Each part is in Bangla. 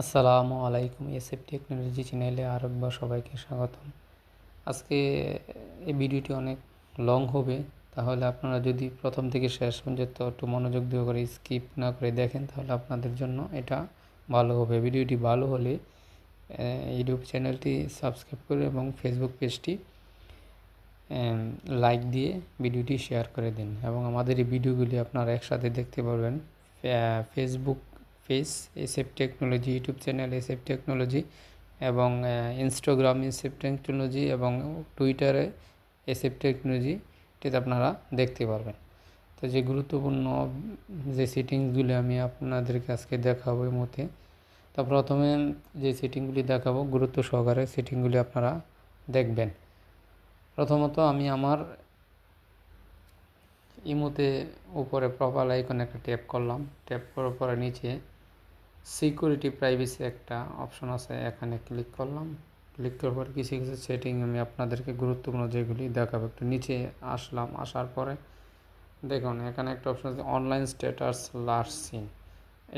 আসসালামু আলাইকুম, এসএফ টেকনোলজি চ্যানেলে আরেকবার সবাইকে স্বাগতম। আজকে এই ভিডিওটি অনেক লং হবে, তাহলে আপনারা যদি প্রথম থেকে শেষ পর্যন্ত একটু মনোযোগ দিয়ে করে স্কিপ না করে দেখেন, তাহলে আপনাদের জন্য এটা ভালো হবে। ভিডিওটি ভালো হলে ইউটিউব চ্যানেলটি সাবস্ক্রাইব করে এবং ফেসবুক পেজটি লাইক দিয়ে ভিডিওটি শেয়ার করে দিন। এবং আমাদের এই ভিডিওগুলি আপনারা একসাথে দেখতে পারবেন Facebook page SF technology YouTube channel SF technology এবং ইনস্টাগ্রাম এসএফ টেকনোলজি এবং টুইটারে এসএফ টেকনোলজি এটিতে আপনারা দেখতে পারবেন। তো যে গুরুত্বপূর্ণ যে সেটিংসগুলি আমি আপনাদেরকে আজকে দেখাবো এই মতে তো প্রথমে যে সেটিংগুলি দেখাবো, গুরুত্ব সহকারে সেটিংগুলি আপনারা দেখবেন। প্রথমত আমি আমার ইমোতে উপরে প্রোফাইল আইকন একটা ট্যাপ করলাম। ট্যাপ করার পরে নিচে সিকিউরিটি প্রাইভেসি একটা অপশন আছে, এখানে ক্লিক করলাম। ক্লিক করার পর কিছু কিছু সেটিং আমি আপনাদেরকে গুরুত্বপূর্ণ যেগুলি দেখাবো। একটু নিচে আসলাম, আসার পরে দেখুন, এখানে একটা অপশন আছে অনলাইন স্ট্যাটাস লার্জ সিন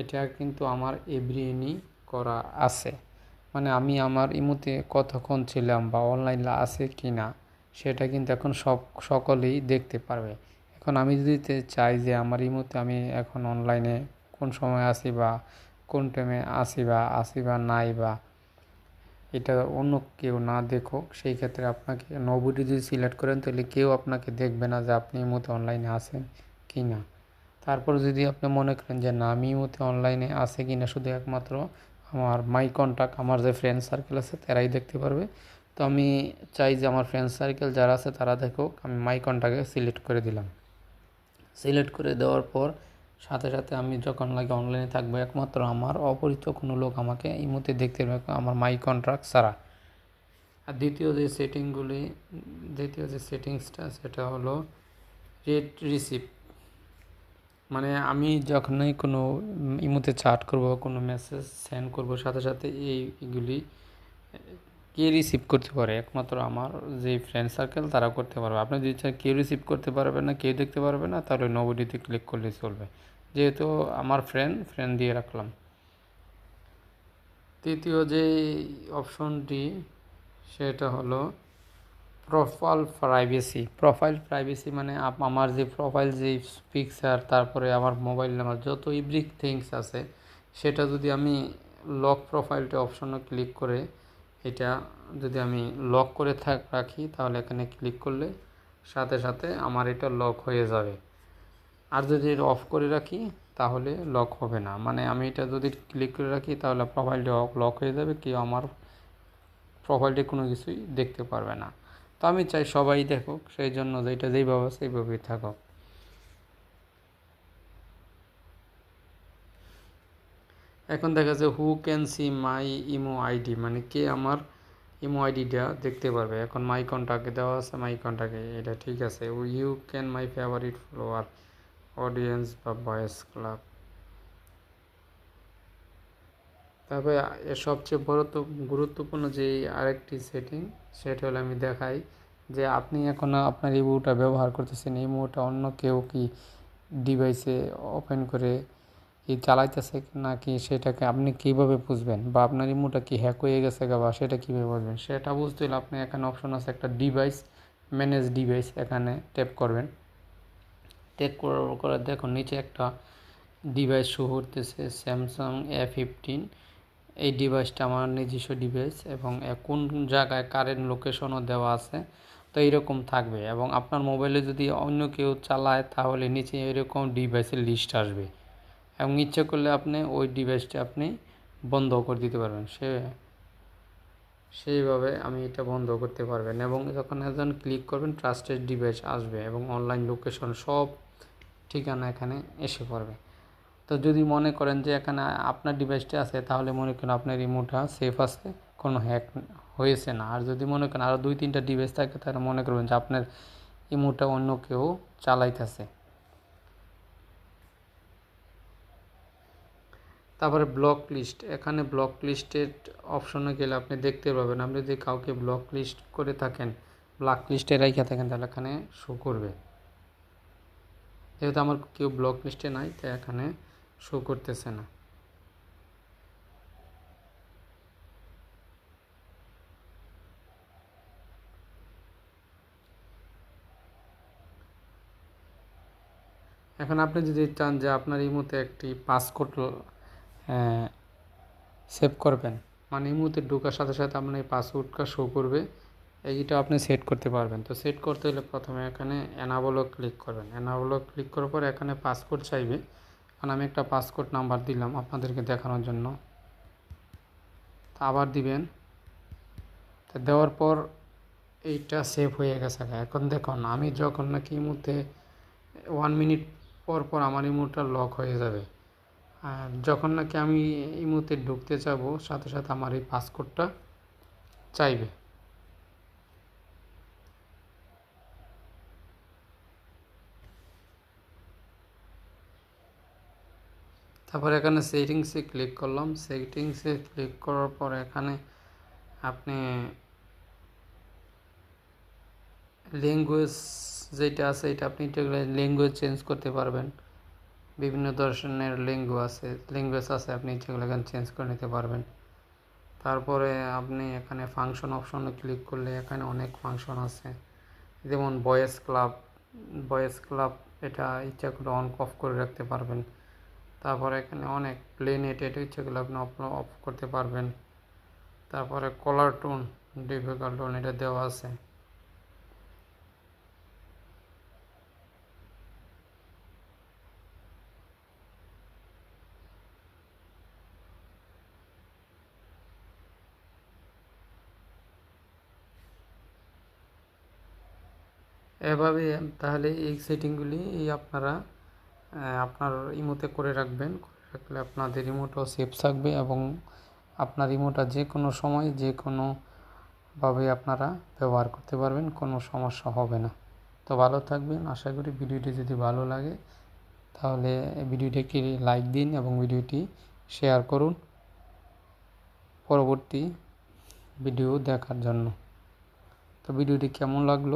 এটা কিন্তু আমার এভরিনি করা আছে। মানে আমি আমার ইমুতে কতক্ষণ ছিলাম বা অনলাইনে আছে কি না সেটা কিন্তু এখন সব, সকলেই দেখতে পারবে। এখন আমি যদি চাই যে আমার ইমুতে আমি এখন অনলাইনে কোন সময় আসি বা কোন টাইমে আসি বা আসি বা নাই বা এটা অন্য কেউ না দেখুক, সেই ক্ষেত্রে আপনাকে নবুটি যদি সিলেক্ট করেন, তাহলে কেউ আপনাকে দেখবে না যে আপনি এই মতো অনলাইনে আসেন কি না তারপর যদি আপনি মনে করেন যে না, আমি মতো অনলাইনে আসে কি না শুধু একমাত্র আমার মাই কন্ট্যাক্ট আমার যে ফ্রেন্ড সার্কেল আছে, তারাই দেখতে পারবে। তো আমি চাই যে আমার ফ্রেন্ড সার্কেল যারা আছে, তারা দেখুক, আমি মাই কন্ট্যাক্টে সিলেক্ট করে দিলাম। সিলেক্ট করে দেওয়ার পর সাথে সাথে আমি যখন লাগে অনলাইনে থাকব, একমাত্র আমার অপরিচিত কোনো লোক আমাকে এই মুহূর্তে দেখতে পাবে, আমার মাই কন্ট্রাক্ট ছাড়া। আর দ্বিতীয় যে সেটিংগুলি দ্বিতীয় যে সেটিংসটা সেটা হলো রেট রিসিপ্ট মানে আমি যখনই কোনো ইমোতে চাট করব, কোনো মেসেজ সেন্ড করব, সাথে সাথে এইগুলি কে রিসিভ করতে পারে? একমাত্র আমার যে ফ্রেন্ড সার্কেল তারা করতে পারবে। আপনি যদি চান কেউ রিসিভ করতে পারবে না, কেউ দেখতে পারবে না, তাহলে নবডিতে ক্লিক করলে চলবে। যেহেতু আমার ফ্রেন্ড ফ্রেন্ড দিয়ে রাখলাম। তৃতীয় যে অপশনটি সেটা হলো প্রোফাইল প্রাইভেসি প্রোফাইল প্রাইভেসি মানে আমার যে প্রোফাইল যে পিকচার তারপরে আমার মোবাইল নাম্বার যত ইব্রিক থিংস আছে, সেটা যদি আমি লক প্রোফাইলটা অপশনে ক্লিক করে, এটা যদি আমি লক করে থাক রাখি, তাহলে এখানে ক্লিক করলে সাথে সাথে আমার এটা লক হয়ে যাবে। আর যদি এটা অফ করে রাখি, তাহলে লক হবে না। মানে আমি এটা যদি ক্লিক করে রাখি, তাহলে প্রোফাইলটা লক হয়ে যাবে, কেউ আমার প্রোফাইলটি কোনো কিছুই দেখতে পারবে না। তো আমি চাই সবাই দেখুক, সেই জন্য যেটা যেইভাবে সেইভাবেই থাকুক। এখন দেখা যাচ্ছে who can see my imo ID মানে কে আমার ইমো আইডিটা দেখতে পারবে। এখন মাই কন্ট্যাক্টে দেওয়া আছে মাই কন্ট্যাক্টে এটা ঠিক আছে। You can my favourite follower audience বা ভয়েস ক্লাব। তারপরে এর সবচেয়ে বড় তো গুরুত্বপূর্ণ যে আরেকটি সেটিং সেটা হলো আমি দেখাই যে আপনি এখন আপনার ইমোটা ব্যবহার করতেছেন ইমোটা অন্য কেউ কি ডিভাইসে ওপেন করে কি চালাইতেছে নাকি সেটাকে আপনি কীভাবে বুঝবেন বা আপনার ইমোটা কি হ্যাক হয়ে গেছে বা সেটা কীভাবে বুঝবেন, সেটা বুঝতে হলে আপনি এখানে অপশন আছে একটা ডিভাইস ম্যানেজ ডিভাইস এখানে ট্যাপ করবেন। ট্যাপ করার করে দেখুন নিচে একটা ডিভাইস শো করতেছে স্যামসাং এ ফিফটিন এই ডিভাইসটা আমার নিজস্ব ডিভাইস এবং কোন জায়গায় কারেন্ট লোকেশনও দেওয়া আছে, তো এইরকম থাকবে। এবং আপনার মোবাইলে যদি অন্য কেউ চালায়, তাহলে নিচে এরকম ডিভাইসের লিস্ট আসবে। এবং ইচ্ছে করলে আপনি ওই ডিভাইসটা আপনি বন্ধ করে দিতে পারবেন। সে, সেইভাবে আমি এটা বন্ধ করতে পারবেন। এবং যখন একজন ক্লিক করবেন ট্রাস্টেড ডিভাইস আসবে এবং অনলাইন লোকেশন সব ঠিকানা এখানে এসে পড়বে। তো যদি মনে করেন যে এখানে আপনার ডিভাইসটা আছে, তাহলে মনে করেন আপনার রিমোটটা সেফ আছে, কোনো হ্যাক হয়েছে না। আর যদি মনে করেন আরও দুই তিনটা ডিভাইস থাকে, তাহলে মনে করবেন যে আপনার ইমোটা অন্য কেউ চালাইতেছে। তারপরে ব্লক লিস্ট এখানে ব্লক লিস্টের অপশনে গেলে আপনি দেখতে পাবেন, আপনি যদি কাউকে ব্লক লিস্ট করে থাকেন ব্লক লিস্টে রাখা থাকেন, তাহলে এখানে শো করবে। যেহেতু আমার কেউ ব্লক লিস্টে নাই, তাই এখানে শো করতেছে না। এখন আপনি যদি চান যে আপনার ইমোতে একটি পাসকোড সেভ করবেন মানে ইমোতে ঢোকার সাথে সাথে আপনার এই পাসওয়ার্ডটা শো করবে। এইটা আপনি সেট করতে পারবেন। তো সেট করতে হলে প্রথমে এখানে অ্যানাবলো ক্লিক করবেন। অ্যানাবলো ক্লিক করার পর এখানে পাসপোর্ট চাইবে। এখন আমি একটা পাসপোর্ট নাম্বার দিলাম আপনাদেরকে দেখানোর জন্য। আবার দিবেন। তা দেওয়ার পর এইটা সেভ হয়ে গেছে এখন দেখুন, আমি যখন নাকি মুহূর্তে ওয়ান মিনিট পর পর আমার ইমোটা লক হয়ে যাবে। আর যখন নাকি আমি এই মুহূর্তে ঢুকতে যাব সাথে সাথে আমার এই পাসপোর্টটা চাইবে। তারপর এখানে সেটিংসে ক্লিক করলাম। সেটিংসে ক্লিক করার পর এখানে আপনি ল্যাঙ্গুয়েজ যেটা আছে, এটা আপনি ল্যাঙ্গুয়েজ চেঞ্জ করতে পারবেন। বিভিন্ন ধরনের ল্যাঙ্গু আছে ল্যাঙ্গুয়েজ আছে, আপনি যেগুলো এখানে চেঞ্জ করে নিতে পারবেন। তারপরে আপনি এখানে ফাংশন অপশনে ক্লিক করলে এখানে অনেক ফাংশন আছে। যেমন ভয়েস ক্লাব ভয়েস ক্লাব এটা ইচ্ছা করে অন অফ করে রাখতে পারবেন। তারপরে এখানে অনেক প্লেন এটা এটা ইচ্ছাগুলো আপনি অফ করতে পারবেন। তারপরে কলার টোন ডিফিকাল্ট টোন এটা দেওয়া আছে। এভাবে তাহলে এই সেটিংগুলি আপনারা আপনার ইমোতে করে রাখবেন, করে রাখলে আপনাদের ইমোটাও সেফ থাকবে এবং আপনার ইমোটা যে কোনো সময়, যে কোনোভাবে আপনারা ব্যবহার করতে পারবেন, কোনো সমস্যা হবে না। তো ভালো থাকবেন, আশা করি ভিডিওটি যদি ভালো লাগে, তাহলে ভিডিওটিকে লাইক দিন এবং ভিডিওটি শেয়ার করুন পরবর্তী ভিডিও দেখার জন্য। তো ভিডিওটি কেমন লাগল,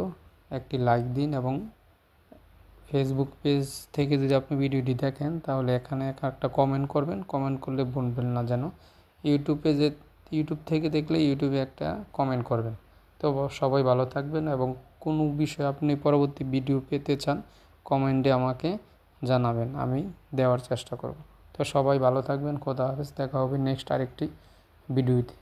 একটি লাইক দিন এবং ফেসবুক পেজ থেকে যদি আপনি ভিডিওটি দেখেন, তাহলে এখানে একটা কমেন্ট করবেন। কমেন্ট করলে ভুলবেন না যেন। ইউটিউবে যে ইউটিউব থেকে দেখলে ইউটিউবে একটা কমেন্ট করবেন। তো সবাই ভালো থাকবেন এবং কোনো বিষয়ে আপনি পরবর্তী ভিডিও পেতে চান কমেন্টে আমাকে জানাবেন। আমি দেওয়ার চেষ্টা করব। তো সবাই ভালো থাকবেন। খোদা হাফেজ। দেখা হবে নেক্সট আরেকটি ভিডিওতে